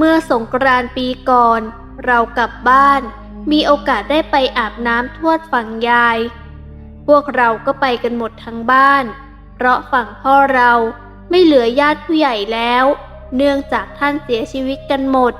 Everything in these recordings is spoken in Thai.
เมื่อสงกรานต์ปีก่อน เรากลับบ้าน มีโอกาสได้ไปอาบน้ำทวดฝั่งยาย พวกเราก็ไปกันหมดทั้งบ้าน เพราะฝั่งพ่อเราไม่เหลือญาติผู้ใหญ่แล้ว เนื่องจากท่านเสียชีวิตกันหมด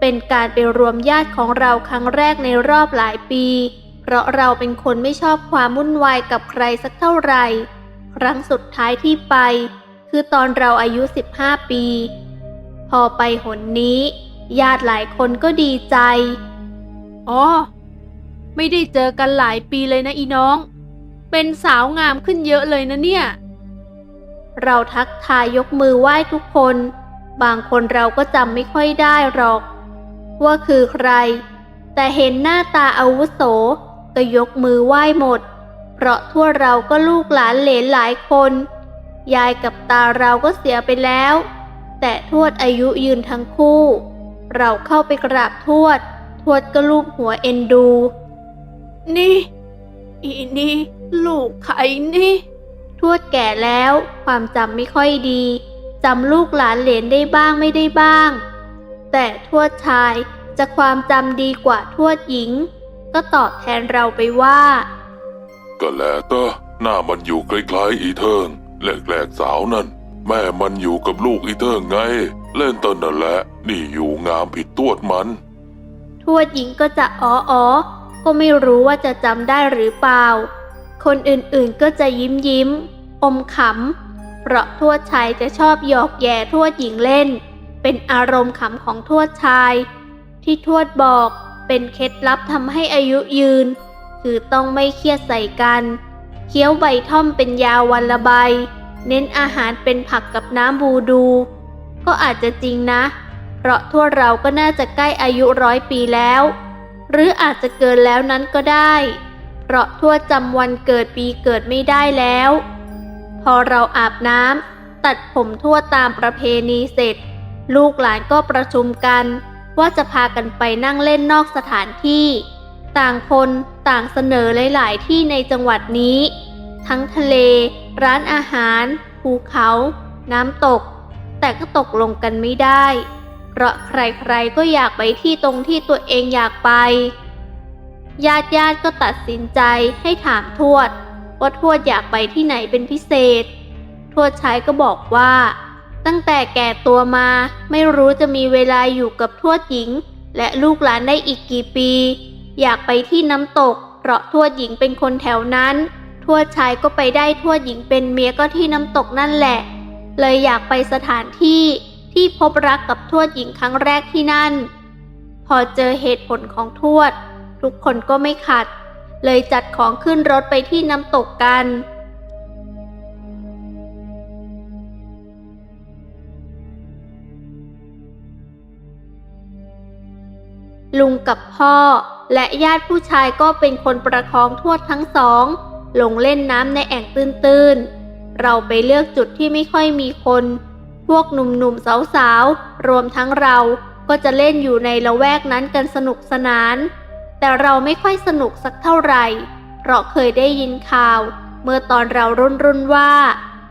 เป็นการไปรวมญาติของเราครั้งแรกในรอบหลายปี เพราะเราเป็นคนไม่ชอบความวุ่นวายกับใครสักเท่าไหร่ ครั้งสุดท้ายที่ไป คือตอนเราอายุ 15 ปี อไปหนนี้ ญาติหลายคนก็ดีใจ อ๋อ ไม่ได้เจอกันหลายปีเลยนะอีน้อง เป็นสาวงามขึ้นเยอะเลยนะเนี่ย เราทักทายยกมือไหว้ทุกคน บางคนเราก็จำไม่ค่อยได้หรอก ว่าคือใคร แต่เห็นหน้าตาอาวุโสก็ยกมือไหว้หมด เพราะทั่วเราก็ลูกหลานเหลนหลายคน ยายกับตาเราก็เสียไปแล้ว แต่ทวดอายุยืนทั้งคู่ เราเข้าไปกราบทวด ทวดก็ลูบหัวเอ็นดู นี่ อีนี่ ลูกใครนี่ ทวดแก่แล้วความจำไม่ค่อยดีจำลูกหลานเหลนได้บ้างไม่ได้บ้าง แต่ทวดชายจะความจำดีกว่าทวดหญิง ก็ตอบแทนเราไปว่า ก็แล้วเตอหน้ามันอยู่ใกล้ๆอีเทิงแหลกๆสาวนั่น แม่มันอยู่กับลูกอีเทิงไง เล่นตอนนั่นแหละ นี่อยู่งามผิดตวดมัน ทวดหญิงก็จะอ๋ออ๋อก็ไม่รู้ว่าจะจำได้หรือเปล่า คนอื่นๆก็จะยิ้มยิ้ม อมขำ เพราะทวดชายจะชอบหยอกแย่ทวดหญิงเล่น เป็นอารมณ์ขำของทวดชาย ที่ทวดบอกเป็นเคล็ดลับทำให้อายุยืน คือต้องไม่เครียดใส่กัน เคี้ยวใบท่อมเป็นยาวันละใบ เน้นอาหารเป็นผักกับน้ำบูดู ก็อาจจะจริงนะ เพราะทั่วเราก็น่าจะใกล้อายุร้อยปีแล้ว หรืออาจจะเกินแล้วนั้นก็ได้ เพราะทั่วจำวันเกิดปีเกิดไม่ได้แล้ว พอเราอาบน้ำตัดผมทั่วตามประเพณีเสร็จ ลูกหลานก็ประชุมกัน ว่าจะพากันไปนั่งเล่นนอกสถานที่ ต่างคนต่างเสนอหลาย ๆ ที่ในจังหวัดนี้ ทั้งทะเล ร้านอาหาร ภูเขา น้ำตก แต่ก็ตกลงกันไม่ได้ เพราะใครๆก็อยากไปที่ตรงที่ตัวเองอยากไป ญาติญาติก็ตัดสินใจให้ถามทวด ว่าทวดอยากไปที่ไหนเป็นพิเศษ ทวดชายก็บอกว่า ตั้งแต่แก่ตัวมาไม่รู้จะมีเวลาอยู่กับทวดหญิง และลูกหลานได้อีกกี่ปี อยากไปที่น้ำตก เพราะทวดหญิงเป็นคนแถวนั้น ทวดชายก็ไปได้ทวดหญิงเป็นเมียก็ที่น้ำตกนั่นแหละ เลยอยากไปสถานที่ที่พบรักกับทวดหญิงครั้งแรกที่นั่น พอเจอเหตุผลของทวด ทุกคนก็ไม่ขัด เลยจัดของขึ้นรถไปที่น้ำตกกันลุงกับพ่อและญาติผู้ชายก็เป็นคนประคองทวดทั้งสอง ลงเล่นน้ำในแอ่งตื้นๆ เราไปเลือกจุดที่ไม่ค่อยมีคน พวกหนุ่มๆสาวๆ รวมทั้งเราก็จะเล่นอยู่ในละแวกนั้นกันสนุกสนาน แต่เราไม่ค่อยสนุกสักเท่าไหร่ เพราะเคยได้ยินข่าว เมื่อตอนเรารุ่นรุ่นว่า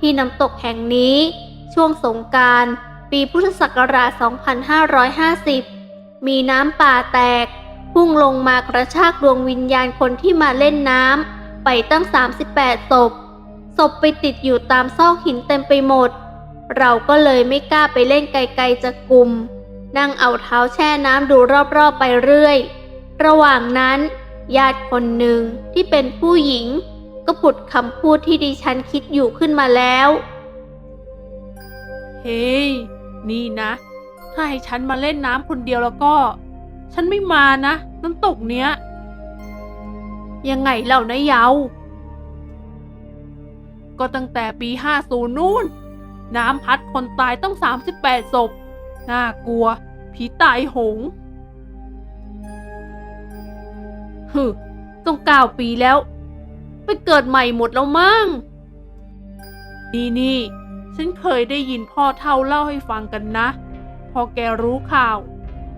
ที่น้ำตกแห่งนี้ ช่วงสงการปีพุทธศักราช 2550 มีน้ำป่าแตก พุ่งลงมากระชากดวงวิญญาณคนที่มาเล่นน้ำ ไปตั้ง 38 ศพ ศพไปติดอยู่ตามซอกหินเต็มไปหมด เราก็เลยไม่กล้าไปเล่นไกลๆจากกลุ่ม นั่งเอาเท้าแช่น้ำดูรอบๆไปเรื่อย ระหว่างนั้น ญาติคนหนึ่งที่เป็นผู้หญิง ก็ผุดคำพูดที่ดิฉันคิดอยู่ขึ้นมาแล้ว เฮ้ย นี่นะ ถ้าให้ฉันมาเล่นน้ำคนเดียวแล้วก็ ฉันไม่มานะน้ำตกเนี้ย ยังไงเล่านะเยา ก็ตั้งแต่ปี 50 นู่น น้ำพัดคนตายต้อง 38 ศพ น่ากลัว ผีตายโหง ฮึต้องเก้าปีแล้ว ไปเกิดใหม่หมดแล้วมั้ง นี่นี่ฉันเคยได้ยินพ่อเท่าเล่าให้ฟังกันนะ พอแกรู้ข่าว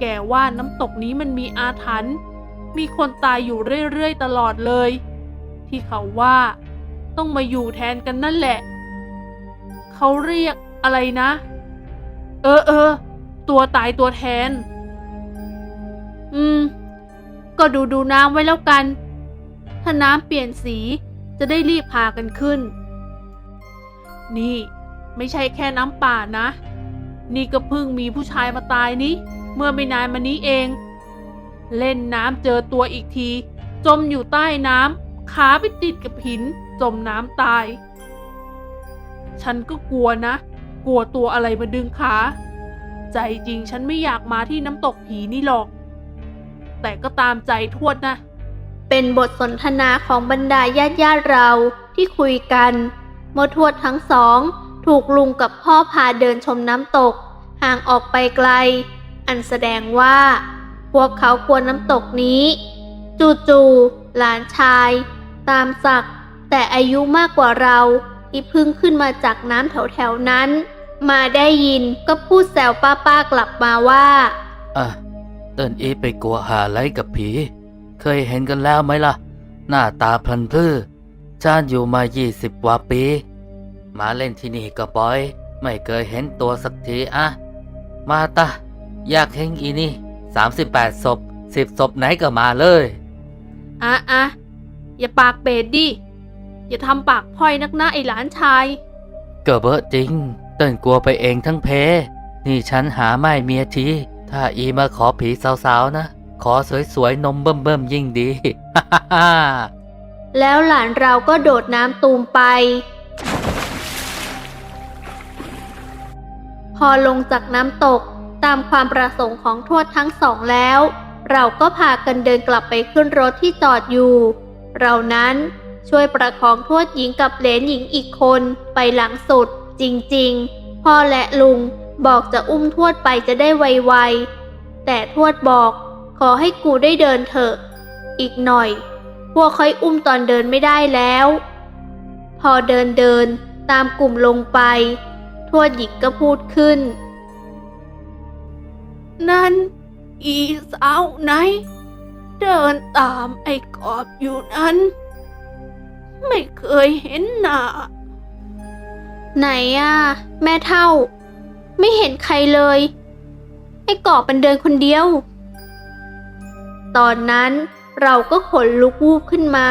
แกว่าน้ำตกนี้มันมีอาถรรพ์ มีคนตายอยู่เรื่อยๆตลอดเลย ที่เขาว่าต้องมาอยู่แทนกันนั่นแหละ เขาเรียกอะไรนะ เออเออตัวตายตัวแทน อืม ก็ดูดูน้ำไว้แล้วกัน ถ้าน้ำเปลี่ยนสีจะได้รีบพากันขึ้น นี่ไม่ใช่แค่น้ำป่านะ นี่ก็เพิ่งมีผู้ชายมาตายนี้ เมื่อไม่นานมานี้เอง เล่นน้ำเจอตัวอีกที จมอยู่ใต้น้ำขาไปติดกับหิน จมน้ำตาย ฉันก็กลัวนะ กลัวตัวอะไรมาดึงขา ใจจริงฉันไม่อยากมาที่น้ำตกผีนี่หรอก แต่ก็ตามใจทวดนะ เป็นบทสนทนาของบรรดาญาติญาติเราที่คุยกันเมื่อทวดทั้งสอง ถูกลุงกับพ่อพาเดินชมน้ำตก ห่างออกไปไกล อันแสดงว่า วกเขากลัวน้ำตกนี้ จู่ๆหลานชาย ตามศักดิ์แต่อายุมากกว่าเรา ที่พึ่งขึ้นมาจากน้ำแถวๆนั้น มาได้ยินก็พูดแซวป้าๆกลับมาว่า อะ เติ้นอีไปกลัวหาไรกับผี เคยเห็นกันแล้วไหมล่ะ หน้าตาพลันพลื้จานอยู่มายี่สิบกว่าปี มาเล่นที่นี่ก็ปล่อย ไม่เคยเห็นตัวสักทีอะมาตะ อยากเห็นอีนี่ สามสิบแปดศพสิบศพไหนก็มาเลย อะอะอย่าปากเบดดิ อย่าทำปากพร่อยนักนะไอหลานชายก็เบอะจริง เติ้นกลัวไปเองทั้งเพ นี่ฉันหาไม่เมียที ถ้าอีมาขอผีสาวๆนะ ขอสวยๆ นมเบิ่มๆ ยิ่งดี ฮ่าฮ่าฮ่าแล้วหลานเราก็โดดน้ำตูมไป พอลงจากน้ำตก ตามความประสงค์ของทวดทั้งสองแล้ว เราก็พากันเดินกลับไปขึ้นรถที่จอดอยู่ เรานั้นช่วยประคองทวดหญิงกับเหลนหญิงอีกคนไปหลังสุด จริงๆ พ่อและลุงบอกจะอุ้มทวดไปจะได้ไวๆ แต่ทวดบอกขอให้กูได้เดินเถอะ อีกหน่อย พวกค่อยอุ้มตอนเดินไม่ได้แล้ว พอเดินเดินตามกลุ่มลงไป ทวดหญิงก็พูดขึ้น นั่นอีสาวไหน เดินตามไอ้กอบอยู่นั้น ไม่เคยเห็นหน้าไหนอะแม่เท่า ไม่เห็นใครเลย ไอ้กอบมันเดินคนเดียว ตอนนั้นเราก็ขนลุกวูบขึ้นมา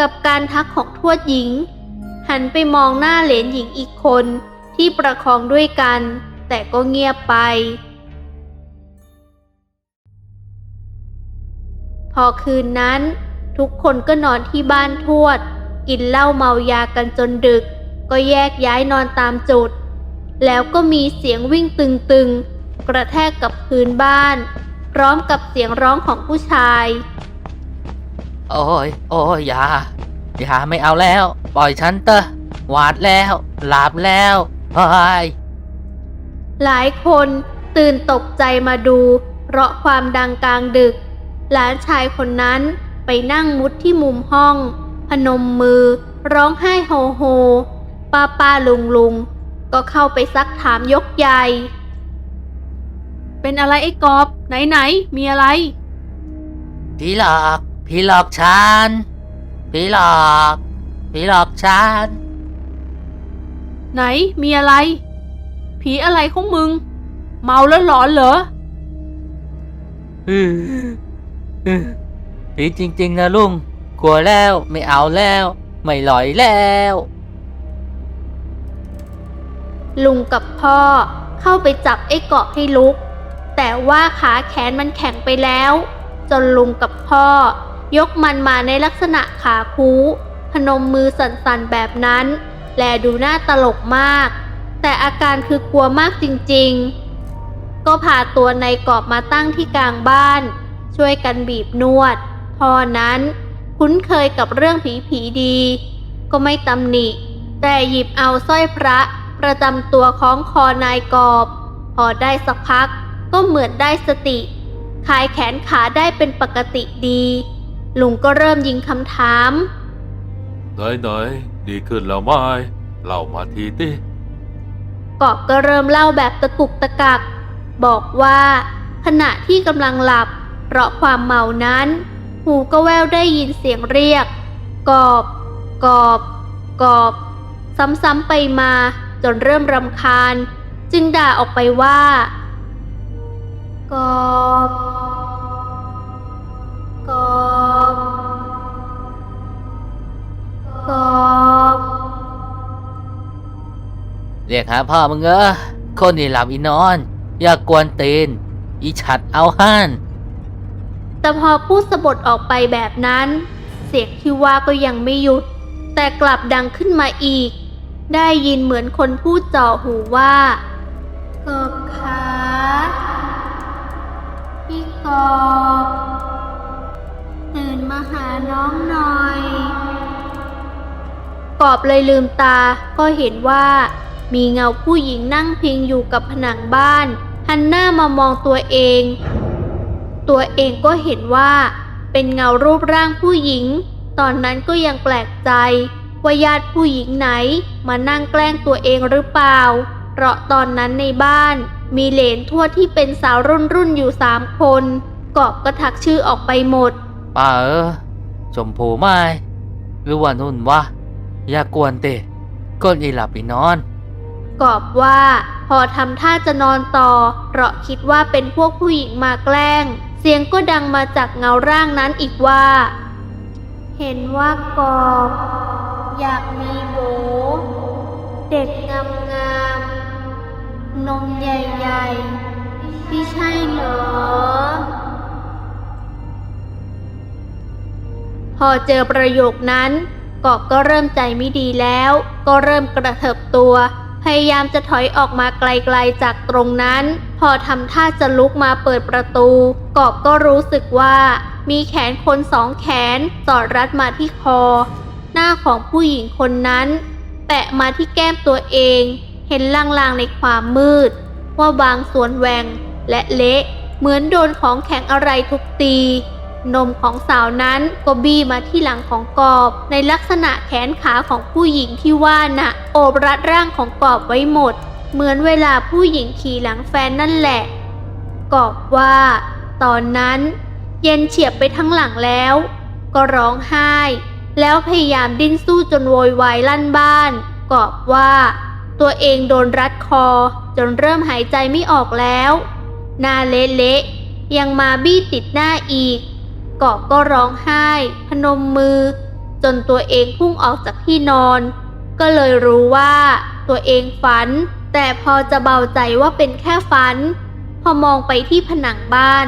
กับการทักของทวดหญิง หันไปมองหน้าเหลนหญิงอีกคนที่ประคองด้วยกัน แต่ก็เงียบไป อคืนนั้น ทุกคนก็นอนที่บ้านทวด กินเหล้าเมายากันจนดึก ก็แยกย้ายนอนตามจุด แล้วก็มีเสียงวิ่งตึงๆ กระแทกกับพื้นบ้าน พร้อมกับเสียงร้องของผู้ชาย โอ้ย โอ้ยอย่าอย่าไม่เอาแล้ว ปล่อยฉันเตอะหวาดแล้ว หลับแล้วเฮ้ยหลายคนตื่นตกใจมาดู เพราะความดังกลางดึก หลานชายคนนั้นไปนั่งมุดที่มุมห้อง พนมมือ ร้องไห้โฮโฮป้าป้าลุงลุงก็เข้าไปซักถามยกใหญ่ เป็นอะไรไอ้กอบ ไหนไหนๆมีอะไร ผีหลอก ผีหลอกฉัน ผีหลอก ผีหลอกฉัน ไหนมีอะไร ผีอะไรของมึง เมาแล้วหลอนเหรออืออือ ผีจริง ๆ นะลุง กลัวแล้วไม่เอาแล้ว ไม่หลอยแล้ว ลุงกับพ่อเข้าไปจับไอ้เกาะให้ลุก แต่ว่าขาแขนมันแข็งไปแล้ว จนลุงกับพ่อ ยกมันมาในลักษณะขาคูพนมมือสั่นๆแบบนั้น แลดูน่าตลกมาก แต่อาการคือกลัวมากจริงๆ ก็พาตัวในายกอบมาตั้งที่กลางบ้าน ช่วยกันบีบนวดพ่อนั้น คุ้นเคยกับเรื่องผีผีๆดี ก็ไม่ตำหนิ แต่หยิบเอาสร้อยพระประจำตัวของคอนายกอบ พอได้สักพักก็เหมือนได้สติ ขายแขนขาได้เป็นปกติดี ลุงก็เริ่มยิงคำถามไหนไหนๆดีขึ้นแล้วไหมเล่ามาทีติกอบก็เริ่มเล่าแบบตะกุกตะกัก บอกว่าขณะที่กำลังหลับ เพราะความเมานั้น หูก็แววได้ยินเสียงเรียก กอบ กอบ กอบ ซ้ำๆไปมาจนเริ่มรำคาญ จึงด่าออกไปว่า กอบกอบกอบเรียกหาพ่อมึงเออคนนี่หลับอีนอน อย่ากวนตีน อีฉัดเอาห้าน แต่พอพูดสะบดออกไปแบบนั้น เสียงที่ว่าก็ยังไม่หยุด แต่กลับดังขึ้นมาอีก ได้ยินเหมือนคนพูดจ่อหูว่ากบขาพี่กบตื่นมาหาน้องหน่อย กอบเลยลืมตาก็เห็นว่า มีเงาผู้หญิงนั่งพิงอยู่กับผนังบ้าน หันหน้ามามองตัวเอง ตัวเองก็เห็นว่า เป็นเงารูปร่างผู้หญิง ตอนนั้นก็ยังแปลกใจว่าญาติผู้หญิงไหนมานั่งแกล้งตัวเองหรือเปล่า เพราะตอนนั้นในบ้าน มีเหลนทั่วที่เป็นสาวรุ่นรุ่นๆอยู่สามคนกอบก็ทักชื่อออกไปหมดป้าเออชมพูไม่หรือว่านุ่นวะอย่ากวนเตะก้นอีหลับอีนอน กอบว่าพอทำท่าจะนอนต่อ เพราะคิดว่าเป็นพวกผู้หญิงมาแกล้ง เสียงก็ดังมาจากเงาร่างนั้นอีกว่า เห็นว่ากอบอยากมีโบ เด็กงามงามนมใหญ่ๆพี่ใช่เหรอ พอเจอประโยคนั้นกอบก็เริ่มใจไม่ดีแล้ว ก็เริ่มกระเถิบตัว พยายามจะถอยออกมาไกลๆจากตรงนั้น พอทำท่าจะลุกมาเปิดประตู กอบก็รู้สึกว่ามีแขนคนสองแขนสอดรัดมาที่คอ หน้าของผู้หญิงคนนั้น แปะมาที่แก้มตัวเอง เห็นลางๆในความมืด ว่าบางส่วนแหวงและเละเหมือนโดนของแข็งอะไรทุบตี นมของสาวนั้นก็บี้มาที่หลังของกอบในลักษณะแขนขาของผู้หญิงที่ว่าน่ะโอบรัดร่างของกอบไว้หมด เหมือนเวลาผู้หญิงขี่หลังแฟนนั่นแหละ กอบว่า ตอนนั้น เย็นเฉียบไปทั้งหลังแล้ว ก็ร้องไห้ แล้วพยายามดิ้นสู้จนโวยวายลั่นบ้านกอบว่า ตัวเองโดนรัดคอจนเริ่มหายใจไม่ออกแล้วหน้าเละๆยังมาบี้ติดหน้าอีกกอบก็ร้องไห้ พนมมือ จนตัวเองพุ่งออกจากที่นอน ก็เลยรู้ว่าตัวเองฝัน แต่พอจะเบาใจว่าเป็นแค่ฝัน พอมองไปที่ผนังบ้าน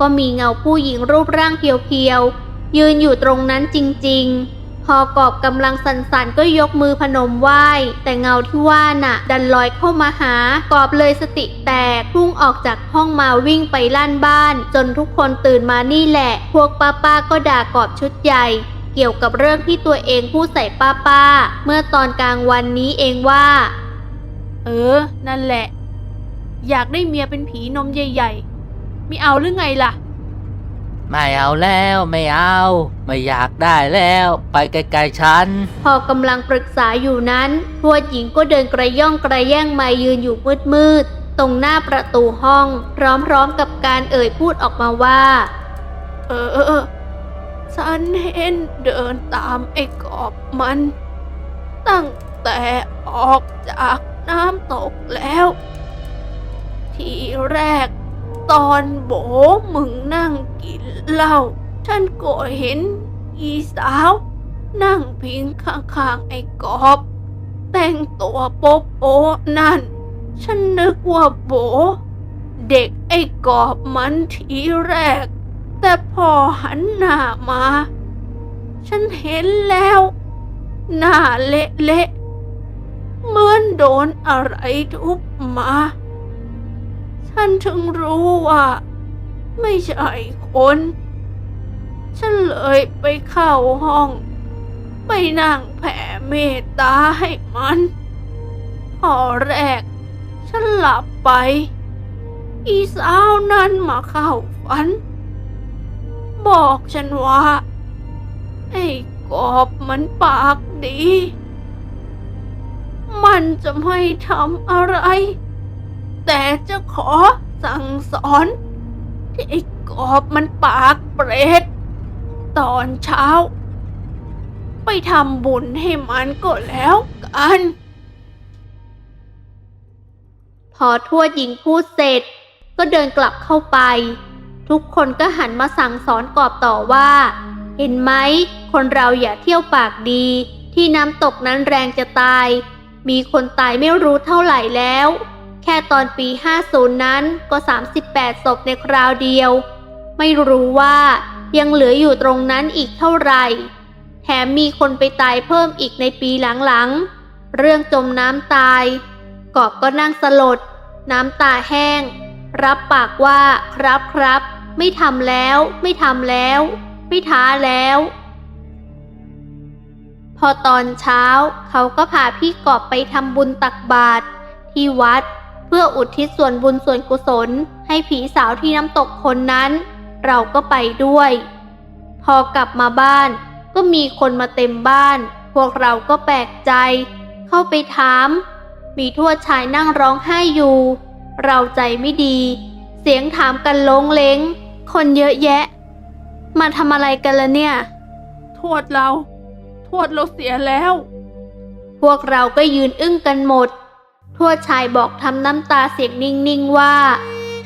ก็มีเงาผู้หญิงรูปร่างเพียวๆ ยืนอยู่ตรงนั้นจริงๆ พอกอบกำลังสั่นๆ ก็ยกมือพนมไหว้ แต่เงาที่ว่าน่ะ ดันลอยเข้ามาหากอบเลยสติแตกพุ่งออกจากห้องมาวิ่งไปลั่นบ้าน จนทุกคนตื่นมานี่แหละ พวกป้าป้าๆก็ด่ากอบชุดใหญ่เกี่ยวกับเรื่องที่ตัวเองพูดใส่ป้าป้าๆเมื่อตอนกลางวันนี้เองว่า เออ นั่นแหละ อยากได้เมียเป็นผีนมใหญ่ ๆ ไม่เอาหรือไงล่ะ ไม่เอาแล้วไม่เอา ไม่อยากได้แล้ว ไปไกลๆฉัน พอกำลังปรึกษาอยู่นั้นทวดหญิงก็เดินกระย่องกระแย่งมายืนอยู่มืดๆตรงหน้าประตูห้อง พร้อมๆกับการเอ่ยพูดออกมาว่า เออเออฉันเห็นเดินตามไอ้กอบมัน ตั้งแต่ออกจากน้ำตกแล้ว ทีแรก ตอนโบมึงนั่งกินเหล้าฉันก็เห็นอีสาว นั่งพิงข้างๆไอ้กอบ แต่งตัวโป๊โป๊นั่น ฉันนึกว่าโบ เด็กไอ้กอบมันทีแรก แต่พอหันหน้ามา ฉันเห็นแล้ว หน้าเละๆเหมือนโดนอะไรทุบมา ฉันถึงรู้ว่า ไม่ใช่คน ฉันเลยไปเข้าห้อง ไปนั่งแผ่เมตตาให้มันพอแรก ฉันหลับไป อีสาวนั้นมาเข้าฝัน บอกฉันว่า ไอ้กอบมันปากดี มันจะไม่ทำอะไร แต่จะขอสั่งสอนที่ไอ้กอบมันปากเปรตตอนเช้า ไปทำบุญให้มันก็แล้วกัน พอทวดหญิงพูดเสร็จ ก็เดินกลับเข้าไป ทุกคนก็หันมาสั่งสอนกอบต่อว่า เห็นไหมคนเราอย่าเที่ยวปากดี ที่น้ำตกนั้นแรงจะตาย มีคนตายไม่รู้เท่าไหร่แล้ว แค่ตอนปี 50 นั้นก็ 38 ศพในคราวเดียว ไม่รู้ว่ายังเหลืออยู่ตรงนั้นอีกเท่าไหร่ แถมมีคนไปตายเพิ่มอีกในปีหลังๆ เรื่องจมน้ำตาย กอบก็นั่งสลด น้ำตาแห้ง รับปากว่าครับครับ ไม่ทำแล้ว ไม่ทำแล้ว ไม่ท้าแล้ว พอตอนเช้าเขาก็พาพี่กอบไปทำบุญตักบาตรที่วัด เพื่ออุทิศส่วนบุญส่วนกุศล ให้ผีสาวที่น้ำตกคนนั้น เราก็ไปด้วย พอกลับมาบ้าน ก็มีคนมาเต็มบ้าน พวกเราก็แปลกใจ เข้าไปถาม มีทวดชายนั่งร้องไห้อยู่ เราใจไม่ดี เสียงถามกันลงเลงคนเยอะแยะ มาทำอะไรกันละเนี่ย ทวดเรา ทวดเราเสียแล้ว พวกเราก็ยืนอึ้งกันหมด ทวดชายบอกทำน้ำตาเสียงนิ่งๆว่า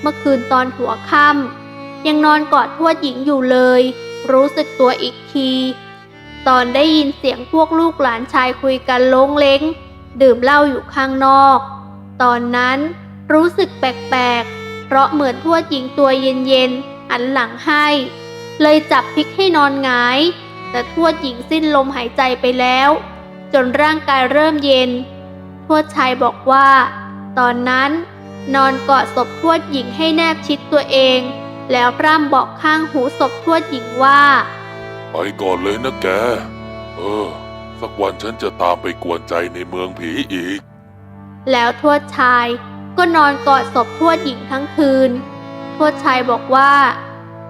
เมื่อคืนตอนหัวค่ำยังนอนกอดทวดหญิงอยู่เลย รู้สึกตัวอีกที ตอนได้ยินเสียงพวกลูกหลานชายคุยกันโลงเล้ง ดื่มเหล้าอยู่ข้างนอก ตอนนั้นรู้สึกแปลกๆ เพราะเหมือนทวดหญิงตัวเย็นๆหันหลังให้ เลยจับพลิกให้นอนหงาย แต่ทวดหญิงสิ้นลมหายใจไปแล้ว จนร่างกายเริ่มเย็น วดชายบอกว่า ตอนนั้นนอนกอดศพทวดหญิงให้แนบชิดตัวเอง แล้วพร่ำบอกข้างหูศพทวดหญิงว่า ไปก่อนเลยนะแก เออ สักวันฉันจะตามไปกวนใจในเมืองผีอีก แล้วทวดชายก็นอนกอดศพทวดหญิงทั้งคืน ทวดชายบอกว่า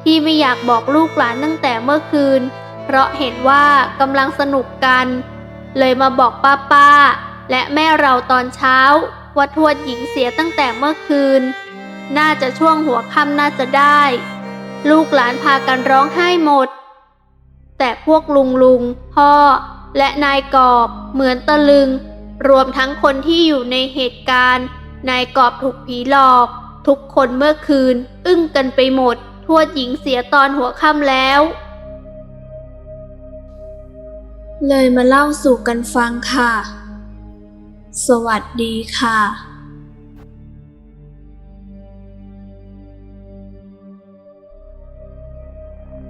ที่ไม่อยากบอกลูกหลานตั้งแต่เมื่อคืน เพราะเห็นว่ากำลังสนุกกัน เลยมาบอกป้าป้าๆ และแม่เราตอนเช้าว่าทวดหญิงเสียตั้งแต่เมื่อคืน น่าจะช่วงหัวค่ำน่าจะได้ ลูกหลานพากันร้องไห้หมด แต่พวกลุงลุงพ่อ และนายกอบเหมือนตะลึง รวมทั้งคนที่อยู่ในเหตุการณ์ นายกอบถูกผีหลอก ทุกคนเมื่อคืน อึ้งกันไปหมด ทวดหญิงเสียตอนหัวค่ำแล้ว เลยมาเล่าสู่กันฟังค่ะ สวัสดีค่ะ